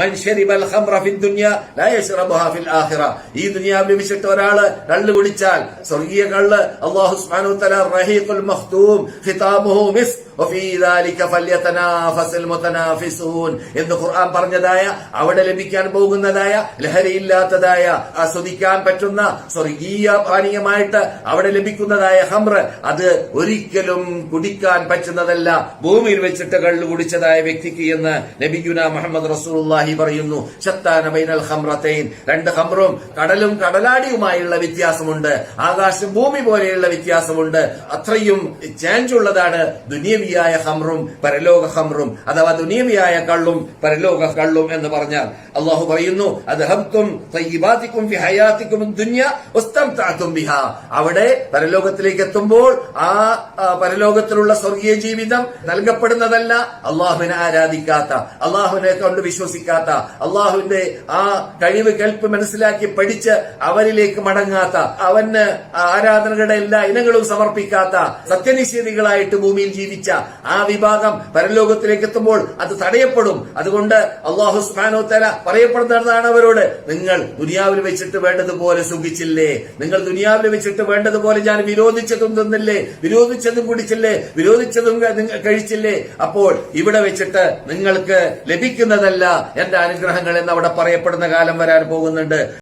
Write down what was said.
മൻ ശരിബൽ ഖംറ ഫി ദുനിയ ലാ യശ്റബുഹാ ഫിൽ ആഖിറ ഈ ദുനിയാവിൽ ലഭിച്ചിട്ട് ഒരാള് കള്ള് കുടിച്ചാൽ സ്വർഗീയ കള്ള് അല്ലാഹു സുബ്ഹാനഹു വ തആല റഹീഖുൽ മഖ്തൂം ഖിതാമുഹു മിസ് എന്ന് ഖുർആൻ പറഞ്ഞതായ അവിടെ ലഭിക്കാൻ പോകുന്നതായ ലഹരിയില്ലാത്തതായ ആസ്വദിക്കാൻ പറ്റുന്ന സ്വർഗീയ പാനീയമായിട്ട് അവിടെ ലഭിക്കുന്നതായ ഹംറ് അത് ഒരിക്കലും കുടിക്കാൻ പറ്റുന്നതല്ല. ഭൂമിയിൽ വെച്ചിട്ട് കള്ളു കുടിച്ചതായ വ്യക്തിക്ക് എന്ന് നബിഗുന മുഹമ്മദ് റസൂലുള്ളാഹി പറയുന്നു. ശത്താന ബൈനൽ രണ്ട് ഹംറും കടലും കടലാടിയുമായുള്ള വ്യത്യാസമുണ്ട്. ആകാശം ഭൂമി പോലെയുള്ള വ്യത്യാസമുണ്ട്. അത്രയും ചേഞ്ച് ഉള്ളതാണ് ദുനിയവിയായ ഹംറും പരലോക ഹംറും അഥവാ ദുനിയവിയായ കള്ളും പരലോക കള്ളും എന്ന് പറഞ്ഞാൽ അള്ളാഹു പറയുന്നു അവിടെ പരലോകത്തിലേക്ക് എത്തുമ്പോൾ ആ ആ, പരലോകത്തിലുള്ള സ്വർഗീയ ജീവിതം നൽകപ്പെടുന്നതല്ല അള്ളാഹുവിനെ ആരാധിക്കാത്ത അള്ളാഹുവിനെ കൊണ്ട് വിശ്വസിക്കാത്ത അള്ളാഹുവിന്റെ ആ കഴിവ് കേൾപ്പ് മനസ്സിലാക്കി പഠിച്ച് അവരിലേക്ക് മടങ്ങാത്ത അവന് ആരാധനകളുടെ എല്ലാ ഇനങ്ങളും സമർപ്പിക്കാത്ത സത്യനിഷേധികളായിട്ട് ഭൂമിയിൽ ജീവിച്ച ആ വിഭാഗം പരലോകത്തിലേക്ക് എത്തുമ്പോൾ അത് തടയപ്പെടും. അതുകൊണ്ട് അള്ളാഹു സുബാനോ തല പറയപ്പെടുന്നതാണ് അവരോട് നിങ്ങൾ ദുനിയാവിൽ വെച്ചിട്ട് വേണ്ടതുപോലെ സുഖിച്ചില്ലേ? നിങ്ങൾ ദുനിയാവിൽ വെച്ചിട്ട് വേണ്ടതുപോലെ ഞാൻ വിരോധിച്ചതും തിന്നില്ലേ? വിരോധിച്ചതും കുടിച്ചില്ലേ? വിരോധിച്ചതും കഴിച്ചില്ലേ? അപ്പോൾ ഇവിടെ വെച്ചിട്ട് നിങ്ങൾക്ക് ലഭിക്കുന്നതല്ല എന്റെ അനുഗ്രഹങ്ങൾ എന്ന് അവിടെ പറയപ്പെടുന്ന കാലം വരാൻ പോകുന്നുണ്ട്.